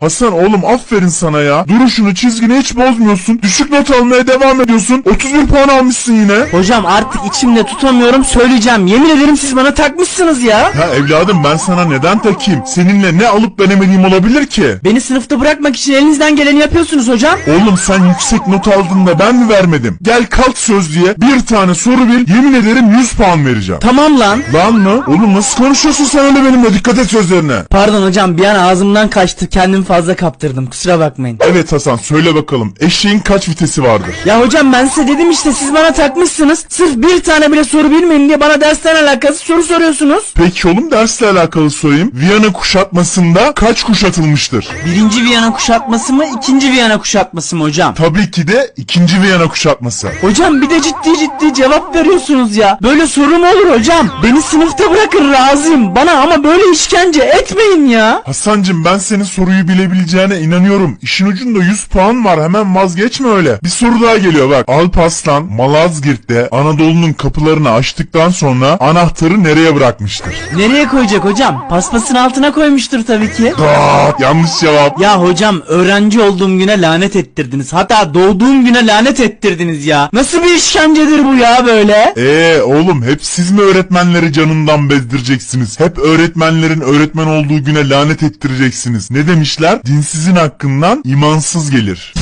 Hasan oğlum aferin sana ya. Duruşunu çizgini hiç bozmuyorsun. Düşük not almaya devam ediyorsun. 31 puan almışsın yine. Hocam artık içimde tutamıyorum söyleyeceğim. Yemin ederim siz bana takmışsınız ya. Ya evladım ben sana neden takayım? Seninle ne alıp veremediğim olabilir ki? Beni sınıfta bırakmak için elinizden geleni yapıyorsunuz hocam. Oğlum sen yüksek not aldın da ben mi vermedim? Gel kalk söz diye bir tane soru bil yemin ederim 100 puan vereceğim. Tamam lan. Lan mı? Oğlum nasıl konuşuyorsun sen öyle benimle dikkat et sözlerine. Pardon hocam bir an ağzımdan kaçtı kendimi fazla kaptırdım kusura bakmayın. Evet Hasan söyle bakalım eşeğin kaç vitesi vardır? Ya hocam ben size dedim işte siz bana takmışsınız. Sırf bir tane bile soru bilmeyin diye bana dersten alakası soru soruyorsunuz. Peki oğlum dersle alakalı sorayım. Viyana kuşatmasında kaç kuşatılmıştır? Birinci Viyana kuşatması mı ikinci Viyana kuşatması mı hocam? Tabii ki de ikinci Viyana kuşatması. Hocam bir de ciddi ciddi cevap veriyorsunuz ya. Böyle soru mu olur hocam? Beni sınıfta bırakın razıyım. Bana ama böyle işkence etmeyin ya. Hasancım ben senin soruyu bilebileceğine inanıyorum. İşin ucunda 100 puan var hemen vazgeçme öyle. Bir soru daha geliyor bak. Alparslan Malazgirt'te Anadolu'nun kapılarını açtıktan sonra anahtarı nereye bırakmıştır? Nereye koyacak hocam? Paspasın altına koymuştur tabii ki. Aa, yanlış cevap. Ya hocam öğrenci olduğum güne lanet ettirdiniz. Hatta doğduğum güne lanet ettirdiniz ya. Nasıl bir işkencedir bu ya böyle? Ee oğlum hep siz mi öğretmenleri canından bezdireceksiniz? Hep öğretmenlerin öğretmen olduğu güne lanet ettireceksiniz. Ne demişler? Dinsizin hakkından imansız gelir.